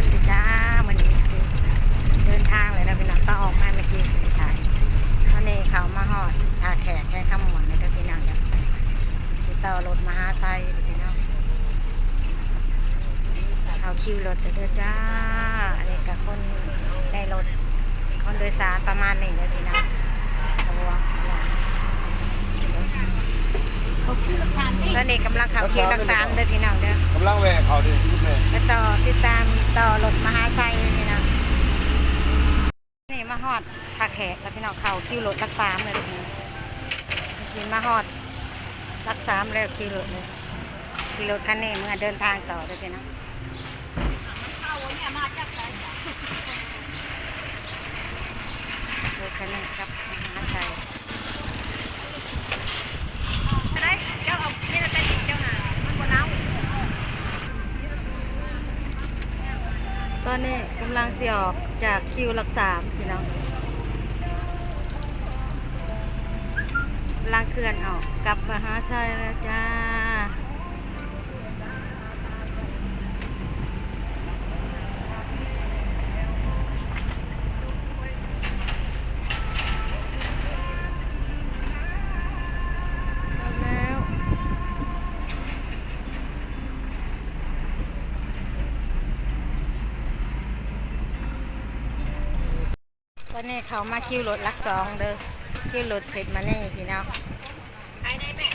นเลยจ้ามันนี้เดินทางเลยนะพี่น้องต้องออกมาเมื่อกี้ไปถ่ายตอนนี้เขามาหอดทาแขกแค่คำหมอนเลยเด้อพี่น้องเด้อสิต่อรถมาหาไซพี่น้องเขาคิวรถเด้อจ้าอันนี้กับคนในรถคนโดยสารประมาณนี้เลยพี่น้องระวัง ตอนนี้กำลังเขาคิวรักษาเด้อพี่น้องเด้อกำลังแหวกเขาดิพี่แม่ไปต่อติดตามต่อรถมหาไซนี่นะนี่มาฮอดท่าแขกแล้วพี่น้องเขาคิวรถรักสามเลยทุกคนกินมาฮอดรักสามแล้วคิวรถเลยคิวรถคันนี้เมื่อเดินทางต่อเลยพี่น้องรถคันนี้ครับมหาไซ เจ้าเอาเนี่ยเป็นเจ้าหามันบนเล้าตอนนี้กำลังเสียออกจากคิวหลักสามพี่น้องกำลังเคลื่อนออกกลับมาหาชัยแล้วจ้า ตอนนี้เขามาคิวรถลักสองเด้อคิวรถเผ็ดมาเน่พี่น้อง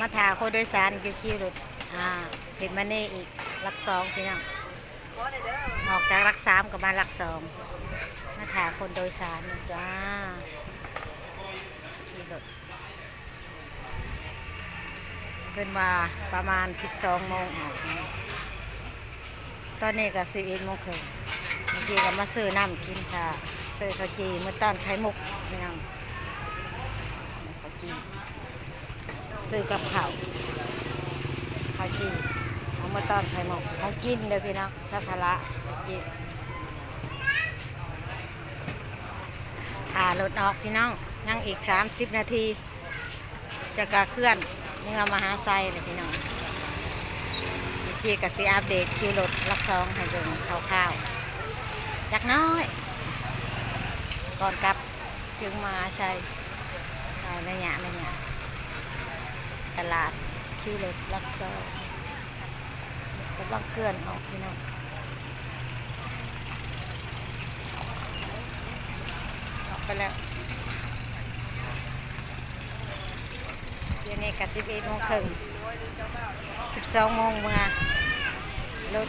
มาถาคนโดยสารคิวคิวรถอ่าเผ็ดมาเน่อีกลักสองพี่น้องออกจากลักสามก็มาลักสองมาถาคนโดยสารจ้าคิวรถเป็นมาประมาณ 12โมงออกตอนนี้ก็11โมงครึ่งเมื่อกี้ก็มาซื้อน้ำกินค่ะ ซื้อข้าวจีเมื่อตอนไข่มุกพี่น้องข้าวจีซื้อกับข้าวข้าวจีเอาเมื่อตอนไข่มุกของกินเด้อพี่น้องถ้าภาระจีอ่ารถออกพี่น้องยังอีก 30 นาที จะกาเคลื่อนนี่เรามาหาไซเลยพี่น้องเมื่อกี้กับซีอัปเดตคิวรถลักซองให้เดินคร่าวๆจักน้อย ก่อนกลับจึงมาใช่ใช่ระยะระยะตลาดคิวรถลักซอยกำลังเคลื่อนออกพี่น้องออกไปแล้วเดี๋ยวนี้กับสิบเอ็ดโมงครึ่งสิบสองโมงเมื่อรถ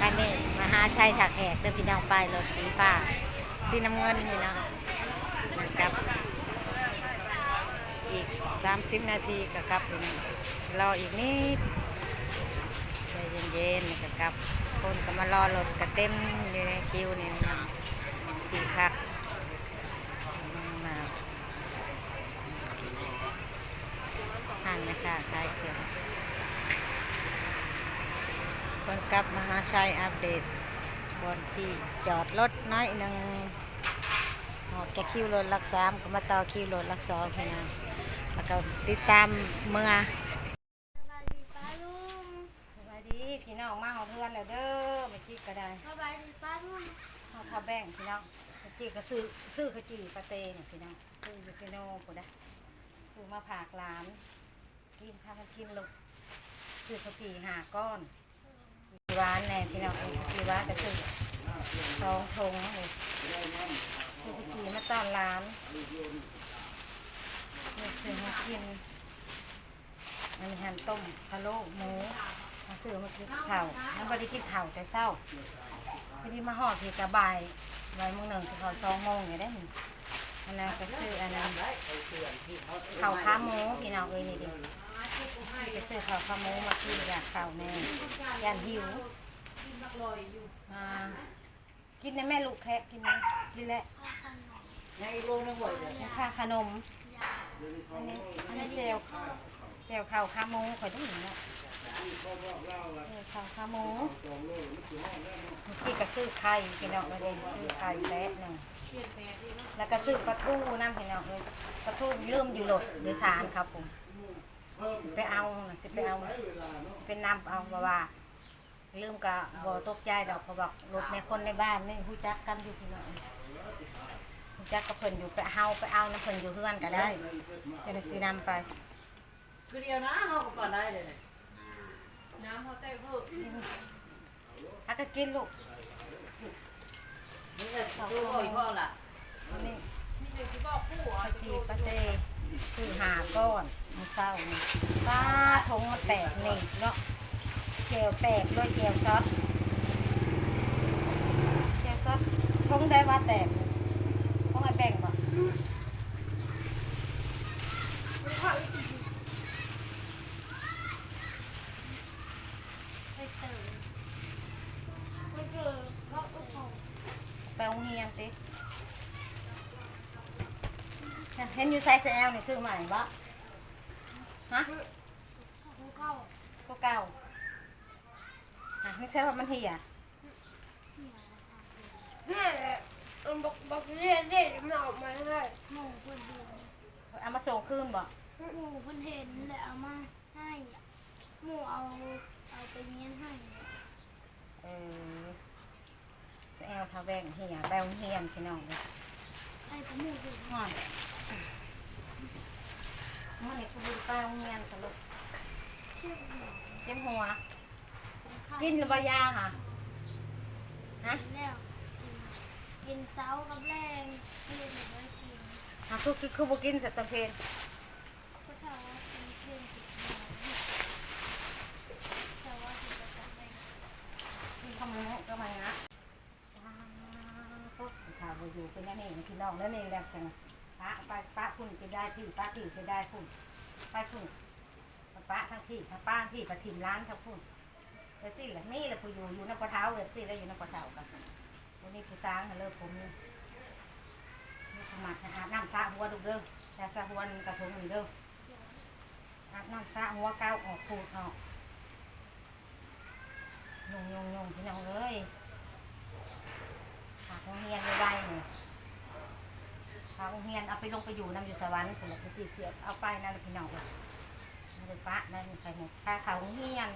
คันนี้มาหาชัยถักแหกเดินพี่น้องไปรถสีฟ้า สีน้ำเงินนี่นะกับอีก 30 นาทีก็กลับรออีกนิดใจเย็นๆนี่ก็กลับ คนก็มารอรถก็เต็มอยู่ในคิวนี่นะที่พักมาหันนะคะคลายเครื่องคนกลับมหาชัยอัปเดต บนที่จอดรถน้อยหนึ่งออกจากคิวรถลักสามก็มาต่อคิวรถลักสองพี่นะแล้วก็ติดตามเมื่อสวัสดีป้าลุงสวัสดีพี่น้องมาของเพื่อนแล้วเด้อไม่จิกก็ได้สบายดีป้าลุงเอาข้าวแบ่งพี่น้องไม่จิกก็ซื้อซื้อขาวจีปาเต้เนี่ยพี่น้องซื้อยูซิโน่กูได้ซื้อมาผากร้านกินพากันกินลูกซื้อขาวจีห้าก้อน ร้านแน่พี่น้องที่ร้านก็ซื้อสองทงเลยซื้อกินมาต้อนร้านเลือกซื้อมากินอันนี้หั่นต้มพะโล้หมูมาซื้อมากินข้าวน้ำบริกินข้าวแต่เศร้าพอดีมาห่อที่กระบายใบายโมงหนึ่งถึงเขาสองโมงอย่างได้หนึ่งอันนั้นก็ซื้ออันนั้นข้าวขาหมูพี่น้องเอ้ยนี่ดี ยวไปซื้อข้าวขาหมูมากินอยากข้าวแม่ยานหิวอ่ากินในแม่ลูกแคะกินไหมกินแหละยังค่าขนม อันนี้อันนี้เจลเจลข้าวขาหมูขอยต้องหนึ่งเนะเจลข้าวขาหมูเมื่กี้ก็ซื้อไข่พี่น้องเลยซื้อไข่แป๊ะหนึ่งแล้วก็ซื้อปลาทูน้ำพี่น้องเลยปลาทูยืมอยู่รถโดยสารครับผม สิไปเอาน่ะสิไปเอา เป็นน้ำเอาบ่าว่าลืมก็บ่ตกใจดอกเพราะว่ารถในคนในบ้านนี่ฮู้จักกันอยู่พี่น้องฮู้จักกับเพิ่นอยู่ไปเฮาไปเอาน้ำเพิ่นอยู่เฮือนก็ได้เดี๋ยวสินำไป คือเดียวนะเขาก็ก่อนได้เลยเนี่ยน้ำเขาเต้เพิ่มอาก็กินลูกนี่ก็ดูบ่อยพ่อล่ะนี่มีเด็กที่บอกคู่อะ ปาจีปาเต้ คือหาก้อนมื้อเช้านี่ป้าทงมาแตกนี่เนาะเกลวแตกด้วยเกลวช็อตแก้วช็อตทงได้ว่าแตก ซส์แอลนี่ซื้อใหม่บ่ฮะของเก่าก็เก่าอะไม่ใช่ว่ามันเหี่ยเนี่ยแหละมันบอกบอกเรียนเรียนมันออกมาได้หมูเพิ่นเห็นเอามาส่งคืนบ่หมูเพิ่นเห็นแล้วเอามาให้อะหมูเอาเอาไปเลี้ยงให้เออไซส์แอลทาแบงเหี่ยแบงเหียนพี่น้องเลยให้กับหมูเห็นฮอด มันนี่คือบุญไปโรงเรียนสรุปเจ็บหัว กินหรือบ่ยาค่ะฮะกินแล้วกินกินเช้ากับแรงเรียนหรือไม่กินอะคือคือคือบ่กินสัตว์ตะเพนก็ถ้าว่ากินเพื่อนกินหมูแต่ว่ากินกับแรงกินข้าวมันก็มันนะก็ข่าวบ่อยู่เป็นนั่นเองพี่น้องนั่นเองแหละจัง ป้าไปป้าคุณจะได้ที่ป้าที่จะได้คุณไปคุณป้าทั้งที่ทั้งป้าที่ประทิมร้านทั้งคุณไปสิแหละนี่แหละผู้อยู่อยู่ในปะเท้าเลยสิแล้วอยู่ในปะเท้ากันวันนี้ผู้สร้างเลิกผมนี่นี่ขมัดอาบน้ำสระหัวดูเด้อแต่สระหัวกระทงนี่เด้ออาบน้ำสระหัวก้าวออกพูดออกยงยงยงพี่น้องเอ้ยหากโรงเรียนไม่ได้เนี่ย หากโรงเรียนเอาไปลงไปอยู่นำอยู่สวรรค์ผมบอกจีเสียเอาไปนั่นพี่น้องเลยม่ได้ปะนั่นใครหมดค่าเขาโรงเรียน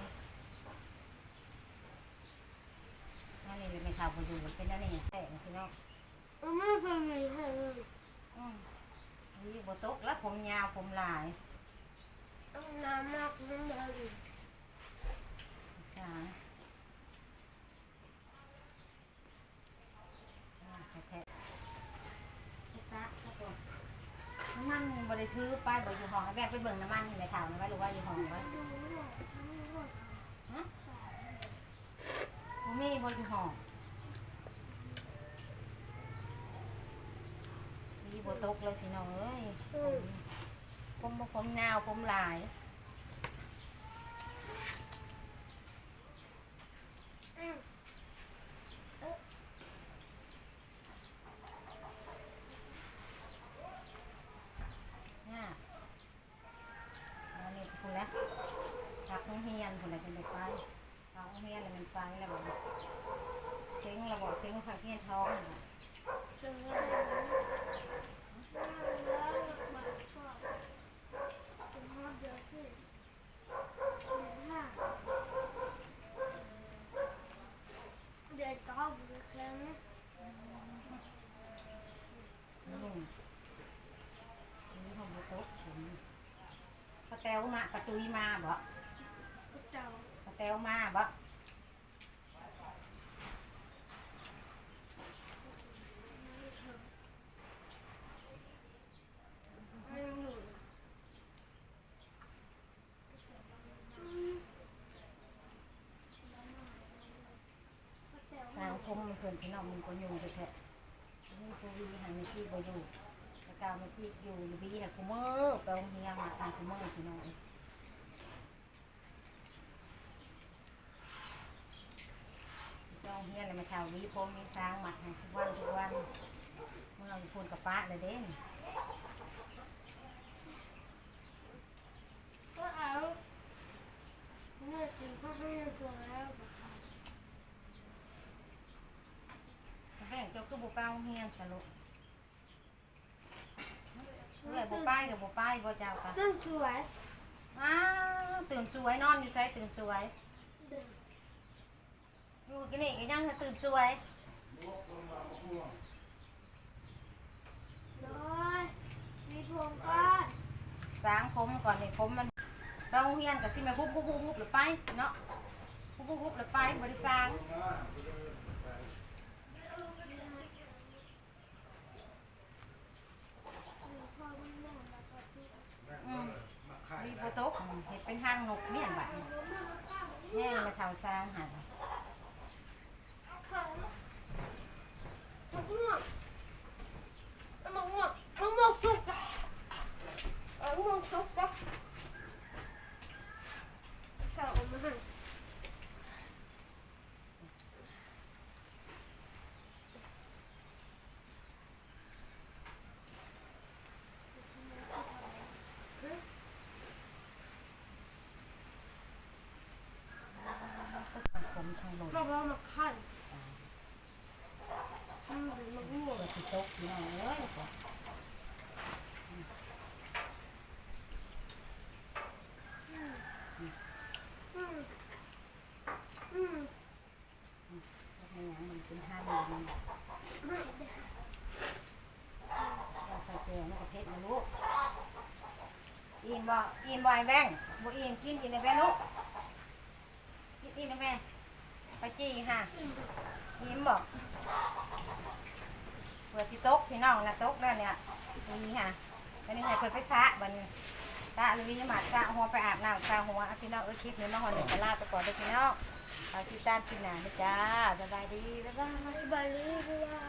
นั่นนี่เลยไม่ข่าวคนดูมันเป็นนั่นนี่แต่งพี่น้องมันไม่เป็นไรให้เลยอืมนี่บตกแล้วผมยาวผมลายเอาน้ำมากน้ำเลยสางอ่าแท้ๆไปซะครับผมน้ำมันบริ ถือไปบอกอยู่ห้องให้แม่ไปเบิ่งน้ำมันอยู่ในถังนะไว้หรือว่าอยู่ห้องไว้ดูหน่อยดูหน่อยฮะบ่มีบริห้องมีบตกเลยพี่น้องเอ้ยผมผมผมยาวผมลาย อืม เนี่ยอันนี้คุณแล้วรักโรงเรียนคุณอะไรเป็นไปรัก โรงเรียนอะไรมันไปแล้วบอกเซ็งเราบอกเซ็งผักเทียนท้องน่ะเจอแล้วแล้วมาชอบเป็นห้าเดียวสิเป็นห้าเดี๋ยวจะเอาไปแข่งอืมนี่ของบุตกผมปลาแตวมาปลาตุยมาบ่พระเจ้าปลาแตวมาบ่ ไม่มีพระเจ้าสาวคมมันเพื่อนพี่น้องมึงก็ยุ่งไปแท้นี่กูวีหันไม่ที่บ่อยู่แตะกาวไม่ที่อยู่ยู่วีน่ะกูมือไปโรงเรียนมาทางกูมือพี่น้องโรงเรียนเลยมาแถวนี้ผมมีสร้างหมัดให้ทุกวันทุกวันเมื่อเราพูนกับป้าเลยเด้น ก็เอาเนี่ยจริงก็ให้ตัวแล้ว แม่งเจ้าคือบุป้าเฮียนสรุปเมื่อยบุป้ายกับบุป้ายบ่เจ้าค่ะต้นสวยอ้าวตื่นสวยนอนอยู่ไสตื่นสวยเดินฮกินนี่ก็ยังตื่นสวยน้อยมีพวงก้อนสางผมก่อนนี่ผมมันเราเฮียนกับสิแม่ปุ๊บปุ๊บปุ๊บปุ๊บหรือไปเนาะปุ๊บปุ๊บปุ๊บหรือไปบริสร้าง มีพ่อมันแม่แล้วก็พี่ อืมมีโปโต๊ะเห็ดเป็นห้างนกเมี่ยนบัดนี้แห้งมาเท่าสร้างหัน เขามะม่วงมะม่วงมะม่วงสุกอะมะม่วงสุกอะเขาเอามาให้ ผมทางลง เราเอามาคั่นอืมเป็นมะม่วง เปิดสิโต๊ะพี่น้องเอ้ย อืมอืม ให้หยังมันเป็นห้างเลยมันเราใส่ เกลือมันก็เผ็ดนะลูกอินบ่อินบ่ไอ้แบงบ่อินกินกินได้แม่ลูกกินกินได้แม่ไปจี้ค่ะยิ้มบ อกเปิดสิโต๊ะพี่น้องนะโต๊ะแล้วเนี่ยนี่ค่ะวันนี้ให้เปิดไปซะบัดนี้สระลุยยมาณสระหัวไปอาบน้ำซะหัวพี่น้องเออคลิปนี้มาหอนหนึ่งไปลาไปก่อนเด้อพี่น้องเอาที่ต้านพี่หนานะจ้าสบายดีบ๊ายบายบ๊ายบาย